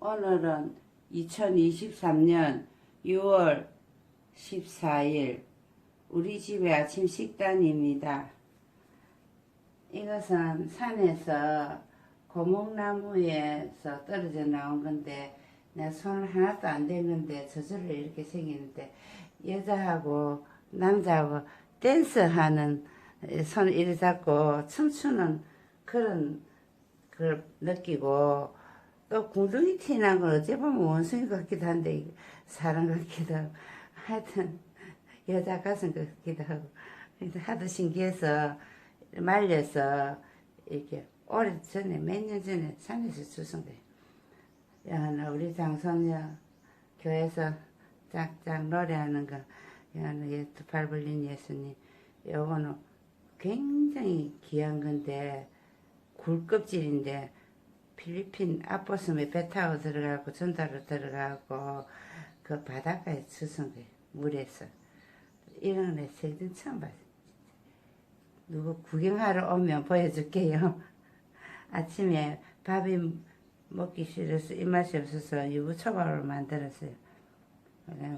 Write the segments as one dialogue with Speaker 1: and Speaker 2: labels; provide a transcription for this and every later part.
Speaker 1: 오늘은 2023년 6월 14일 우리 집의 아침 식단입니다. 이것은 산에서 고목나무에서 떨어져 나온 건데 내 손 하나도 안댄 건데 저절로 이렇게 생기는데 여자하고 남자하고 댄스하는 손 이리 잡고 춤추는 그런 걸 느끼고 또 구덩이 튀난 건 어째 보면 원숭이 같기도 한데 사람 같기도 하고. 하여튼 여자 가슴 같기도 하고. 하도 신기해서 말려서 이렇게 오래 전에 몇 년 전에 산에서 주선돼 야나 우리 장손녀 교회에서 짝짝 노래하는 거 야나 예두팔 벌린 예수님 요거는 굉장히 귀한 건데 굴껍질인데 필리핀 앞보섬에 배 타고 들어가고 전달로 들어가고 그 바닷가에 수성돼 물에서 이런 애 생전 처음 봤어 누구 구경하러 오면 보여줄게요. 아침에 밥이 먹기 싫어서 입맛이 없어서 유부초밥을 만들었어요.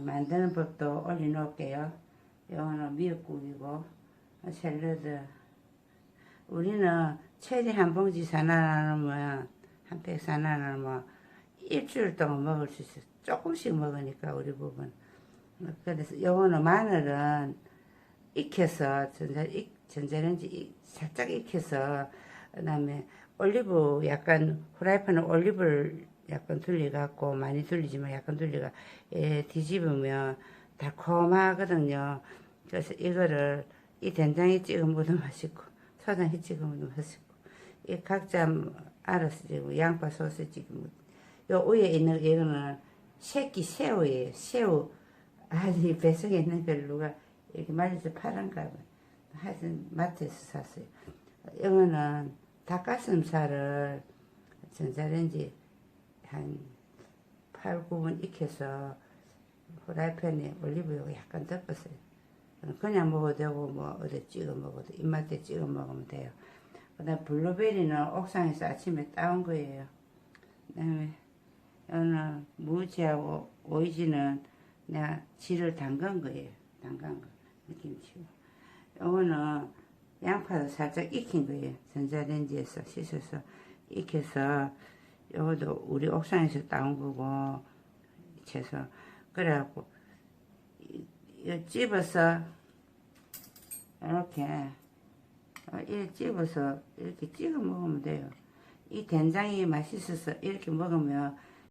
Speaker 1: 만드는 법도 올려놓을게요. 이거는 미역국이고 샐러드. 우리는 체리 한 봉지 사놔놓으면 한 팩 사놔놓으면 일주일 동안 먹을 수 있어. 조금씩 먹으니까 우리 부분. 그래서 요거는 마늘은 익혀서 전자 익 전자레인지 익- 살짝 익혀서 그다음에 올리브 약간 후라이팬에 올리브를 약간 돌려갖고 많이 돌리지만 약간 돌려가 예, 뒤집으면 달콤하거든요. 그래서 이거를 이 된장에 먹어도 맛있고 찍어 먹어도 맛있고 이 각자 알아서 지금 양파 찍어 먹. 요 위에 있는 이거는 새끼 새우예요. 새우 아니 배속에 있는 걸 누가 이렇게 말려서 파란가 봐. 하여튼 마트에서 샀어요. 이거는 닭가슴살을 전자레인지 한 8, 9분 익혀서 후라이팬에 올리브유 약간 덮었어요. 그냥 먹어도 되고 뭐 어디 찍어 먹어도 입맛에 찍어 먹으면 돼요. 그다음 블루베리는 옥상에서 아침에 따온 거예요. 그다음에 오늘 무지하고 오이지는 내가 지를 담근 거예요. 담근 거 김치고. 요거는 양파도 살짝 익힌 거예요. 전자레인지에서 씻어서 익혀서 요것도 우리 옥상에서 따온 거고 채소 그래갖고 이- 이거 집어서 이렇게 어, 이렇게 집어서 이렇게 찍어 먹으면 돼요. 이 된장이 맛있어서 이렇게 먹으면